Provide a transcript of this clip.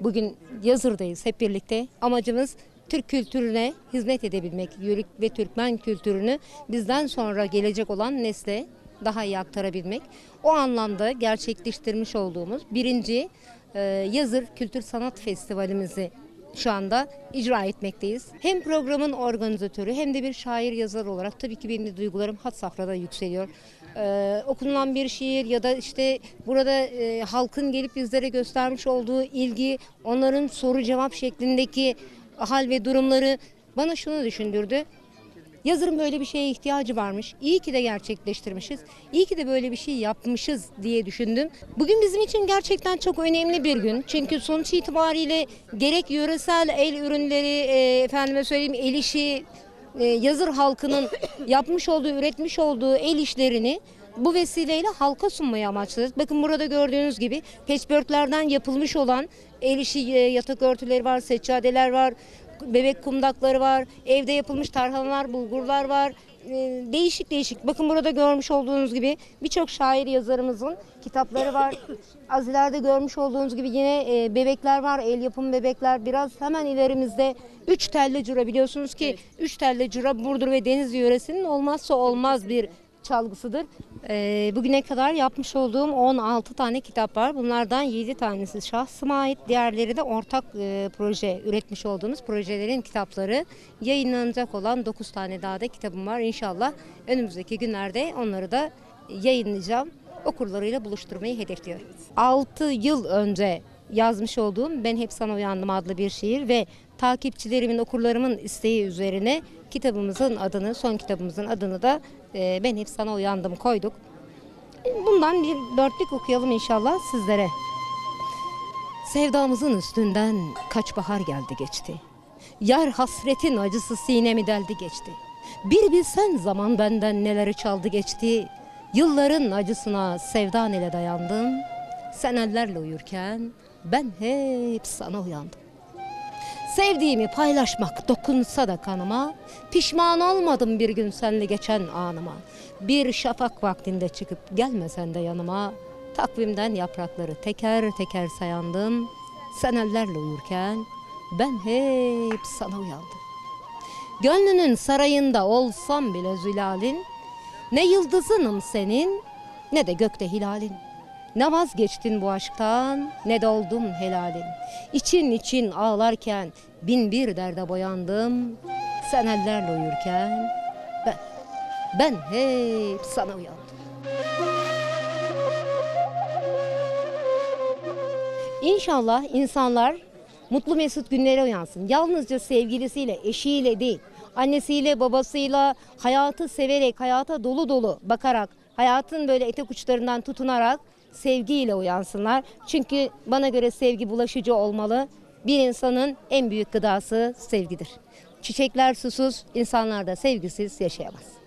Bugün Yazır'dayız hep birlikte. Amacımız Türk kültürüne hizmet edebilmek, Yörük ve Türkmen kültürünü bizden sonra gelecek olan nesle daha iyi aktarabilmek. O anlamda gerçekleştirmiş olduğumuz birinci e, Yazır Kültür Sanat Festivalimizi şu anda icra etmekteyiz. Hem programın organizatörü hem de bir şair yazar olarak tabii ki benim de duygularım had safhada yükseliyor. Ee, okunulan bir şiir ya da işte burada e, halkın gelip bizlere göstermiş olduğu ilgi, onların soru cevap şeklindeki hal ve durumları bana şunu düşündürdü. Yazarın böyle bir şeye ihtiyacı varmış. İyi ki de gerçekleştirmişiz. İyi ki de böyle bir şey yapmışız diye düşündüm. Bugün bizim için gerçekten çok önemli bir gün. Çünkü sonuç itibariyle gerek yöresel el ürünleri, e, efendime söyleyeyim el işi, e, Yazır halkının yapmış olduğu, üretmiş olduğu el işlerini bu vesileyle halka sunmayı amaçladık. Bakın burada gördüğünüz gibi patchworklerden yapılmış olan el işi e, yatak örtüleri var, seccadeler var, bebek kumdakları var, evde yapılmış tarhanalar, bulgurlar var. E, Değişik değişik. Bakın burada görmüş olduğunuz gibi birçok şair yazarımızın kitapları var. Az ileride görmüş olduğunuz gibi yine e, bebekler var, el yapımı bebekler. Biraz hemen ilerimizde üç telli cura biliyorsunuz ki üç telli cura Burdur ve Denizli yöresinin olmazsa olmaz bir çalgısıdır. Ee, bugüne kadar yapmış olduğum 16 tane kitap var. Bunlardan 7 tanesi şahsıma ait. Diğerleri de ortak e, proje üretmiş olduğumuz projelerin kitapları. Yayınlanacak olan 9 tane daha da kitabım var. İnşallah önümüzdeki günlerde onları da yayınlayacağım. Okurlarıyla buluşturmayı hedefliyorum. 6 yıl önce yazmış olduğum Ben Hep Sana Uyandım adlı bir şiir ve takipçilerimin, okurlarımın isteği üzerine kitabımızın adını, son kitabımızın adını da e, Ben Hep Sana Uyandım koyduk. Bundan bir dörtlük okuyalım inşallah sizlere. Sevdamızın üstünden kaç bahar geldi geçti. Yar hasretin acısı sinemi deldi geçti. Bir bilsen zaman benden neleri çaldı geçti. Yılların acısına sevdan ile dayandım. Sen ellerle uyurken ben hep sana uyandım. Sevdiğimi paylaşmak dokunsa da kanıma, pişman olmadım bir gün senle geçen anıma. Bir şafak vaktinde çıkıp gelmesen de yanıma, takvimden yaprakları teker teker sayandım. Sen ellerle uyurken ben hep sana uyandım. Gönlünün sarayında olsam bile zülalin, ne yıldızınım senin ne de gökte hilalin. Ne vazgeçtin bu aşktan ne de oldum helalin. İçin için ağlarken bin bir derde boyandım. Sen ellerle uyurken ben, ben hep sana uyandım. İnşallah insanlar mutlu mesut günlere uyansın. Yalnızca sevgilisiyle, eşiyle değil, annesiyle, babasıyla hayatı severek, hayata dolu dolu bakarak, hayatın böyle etek uçlarından tutunarak sevgiyle uyansınlar. Çünkü bana göre sevgi bulaşıcı olmalı. Bir insanın en büyük gıdası sevgidir. Çiçekler susuz, insanlar da sevgisiz yaşayamaz.